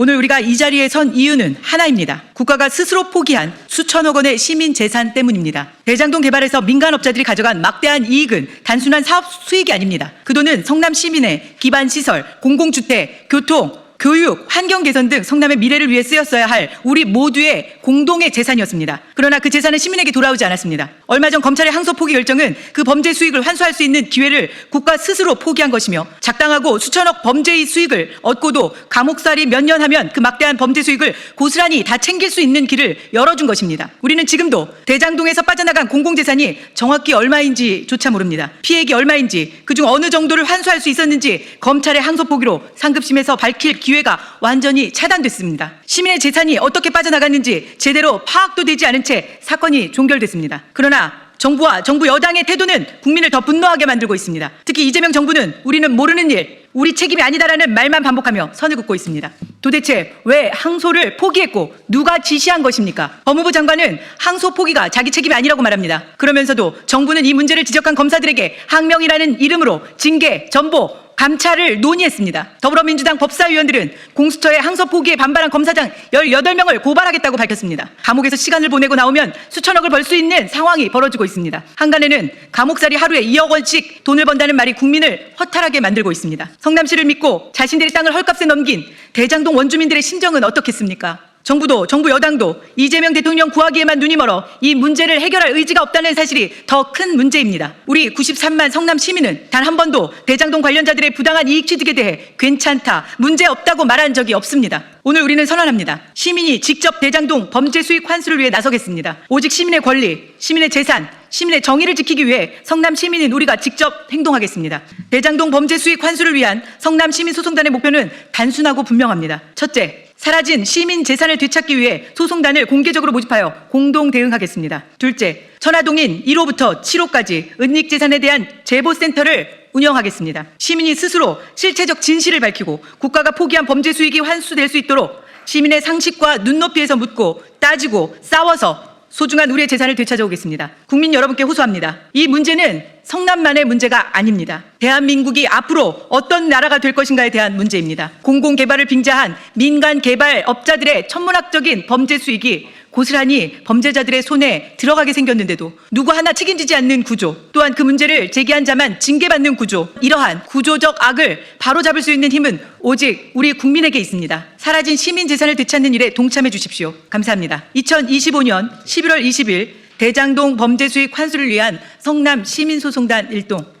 오늘 우리가 이 자리에 선 이유는 하나입니다. 국가가 스스로 포기한 수천억 원의 시민 재산 때문입니다. 대장동 개발에서 민간업자들이 가져간 막대한 이익은 단순한 사업 수익이 아닙니다. 그 돈은 성남 시민의 기반 시설, 공공주택, 교통, 교육, 환경 개선 등 성남의 미래를 위해 쓰였어야 할 우리 모두의 공동의 재산이었습니다. 그러나 그 재산은 시민에게 돌아오지 않았습니다. 얼마 전 검찰의 항소 포기 결정은 그 범죄 수익을 환수할 수 있는 기회를 국가 스스로 포기한 것이며 작당하고 수천억 범죄의 수익을 얻고도 감옥살이 몇 년 하면 그 막대한 범죄 수익을 고스란히 다 챙길 수 있는 길을 열어준 것입니다. 우리는 지금도 대장동에서 빠져나간 공공재산이 정확히 얼마인지조차 모릅니다. 피해액이 얼마인지 그중 어느 정도를 환수할 수 있었는지 검찰의 항소 포기로 상급심에서 밝힐 기회가 완전히 차단됐습니다. 시민의 재산이 어떻게 빠져나갔는지 제대로 파악도 되지 않은 채 사건이 종결됐습니다. 그러나 정부와 정부 여당의 태도는 국민을 더 분노하게 만들고 있습니다. 특히 이재명 정부는 우리는 모르는 일, 우리 책임이 아니다라는 말만 반복하며 선을 긋고 있습니다. 도대체 왜 항소를 포기했고 누가 지시한 것입니까? 법무부 장관은 항소 포기가 자기 책임이 아니라고 말합니다. 그러면서도 정부는 이 문제를 지적한 검사들에게 항명이라는 이름으로 징계, 전보, 감찰을 논의했습니다. 더불어민주당 법사위원들은 공수처의 항소 포기에 반발한 검사장 18명을 고발하겠다고 밝혔습니다. 감옥에서 시간을 보내고 나오면 수천억을 벌 수 있는 상황이 벌어지고 있습니다. 한간에는 감옥살이 하루에 2억 원씩 돈을 번다는 말이 국민을 허탈하게 만들고 있습니다. 성남시를 믿고 자신들의 땅을 헐값에 넘긴 대장동 원주민들의 심정은 어떻겠습니까? 정부도 정부 여당도 이재명 대통령 구하기에만 눈이 멀어 이 문제를 해결할 의지가 없다는 사실이 더 큰 문제입니다. 우리 93만 성남 시민은 단 한 번도 대장동 관련자들의 부당한 이익 취득에 대해 괜찮다, 문제 없다고 말한 적이 없습니다. 오늘 우리는 선언합니다. 시민이 직접 대장동 범죄 수익 환수를 위해 나서겠습니다. 오직 시민의 권리, 시민의 재산, 시민의 정의를 지키기 위해 성남 시민인 우리가 직접 행동하겠습니다. 대장동 범죄 수익 환수를 위한 성남 시민 소송단의 목표는 단순하고 분명합니다. 첫째, 사라진 시민 재산을 되찾기 위해 소송단을 공개적으로 모집하여 공동 대응하겠습니다. 둘째, 천화동인 1호부터 7호까지 은닉 재산에 대한 제보센터를 운영하겠습니다. 시민이 스스로 실체적 진실을 밝히고 국가가 포기한 범죄 수익이 환수될 수 있도록 시민의 상식과 눈높이에서 묻고 따지고 싸워서 소중한 우리의 재산을 되찾아오겠습니다. 국민 여러분께 호소합니다. 이 문제는 성남만의 문제가 아닙니다. 대한민국이 앞으로 어떤 나라가 될 것인가에 대한 문제입니다. 공공개발을 빙자한 민간 개발 업자들의 천문학적인 범죄 수익이 고스란히 범죄자들의 손에 들어가게 생겼는데도 누구 하나 책임지지 않는 구조, 또한 그 문제를 제기한 자만 징계받는 구조, 이러한 구조적 악을 바로잡을 수 있는 힘은 오직 우리 국민에게 있습니다. 사라진 시민 재산을 되찾는 일에 동참해 주십시오. 감사합니다. 2025년 11월 20일 대장동 범죄 수익 환수를 위한 성남 시민소송단 일동